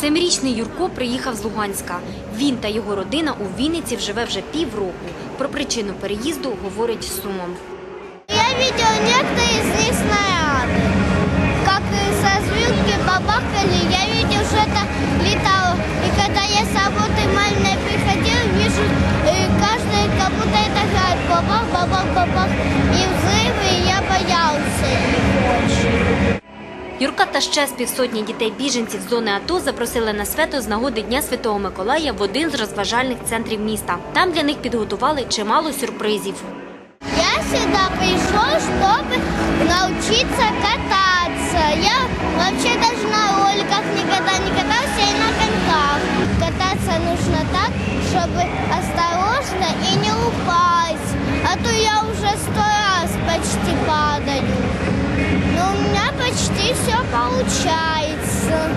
Семирічний Юрко приїхав з Луганська. Він та його родина у Вінниці вживе вже півроку. Про причину переїзду говорить з сумом. Я видел некоторые из них снаряды. Как э, со звездки бабахали, я видел, что это летало. И когда я с работы маленькой приходил, вижу, э, каждый как будто это град. Бабах, бабах, бабах. Та ще з півсотні дітей-біженців з зони АТО запросили на свято з нагоди Дня Святого Миколая в один з розважальних центрів міста. Там для них підготували чимало сюрпризів. Я сюда пришел, чтобы научиться кататься. Я вообще даже на роликах никогда не катался и на коньках. Кататься нужно так, чтобы осторожно и не упасть. А то я уже сто раз почти падаю. Почти все получается.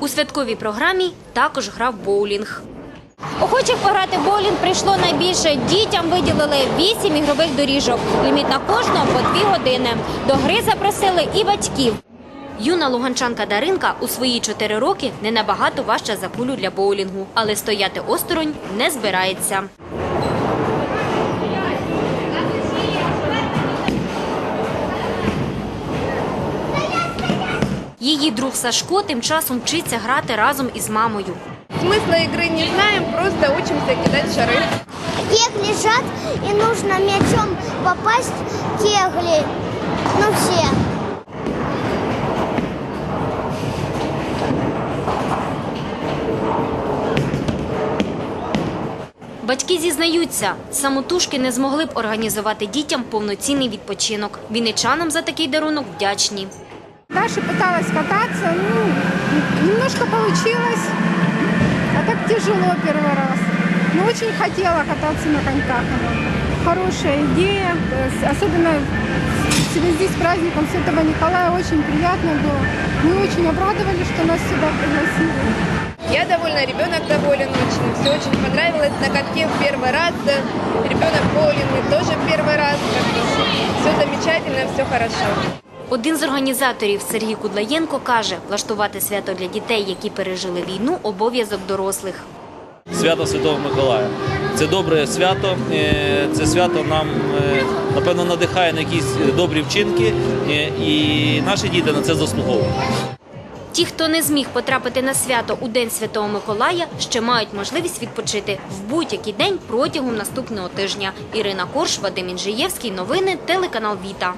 У святковій програмі також грав боулінг. Охочих пограти в боулінг прийшло найбільше. Дітям виділили 8 ігрових доріжок. Ліміт на кожного по 2 години. До гри запросили і батьків. Юна луганчанка Даринка у свої чотири роки не набагато важча за кулю для боулінгу, але стояти осторонь не збирається. Її друг Сашко тим часом вчиться грати разом із мамою. Смысла игры не знаем, просто учимся кидать шары. Кегли лежат, и нужно мячом попасть в кегли. Ну все. Батьки зізнаються, самотужки не змогли б організувати дітям повноцінний відпочинок. Вінничанам за такий дарунок вдячні. Даша пыталась кататься, ну, немножко получилось, а так тяжело первый раз. Но очень хотела кататься на коньках. Хорошая идея, э, особенно в связи с праздником Святого Николая очень приятно было. Мы очень обрадовались, что нас сюда пригласили. Я довольна, ребенок доволен очень. Все очень понравилось. На катке в первый раз. э, Ребенок в боулинге тоже в первый раз. Все замечательно, все хорошо. Один з організаторів Сергій Кудлаєнко каже, влаштувати свято для дітей, які пережили війну, обов'язок дорослих. Свято Святого Миколая. Це добре свято. е, Це свято нам е, напевно надихає на якісь добрі вчинки, е, і наші діти на це заслуговують. Ті, хто не зміг потрапити на свято у День Святого Миколая, ще мають можливість відпочити в будь-який день протягом наступного тижня. Ірина Корш, Вадим Інжиєвський. Новини телеканал Віта.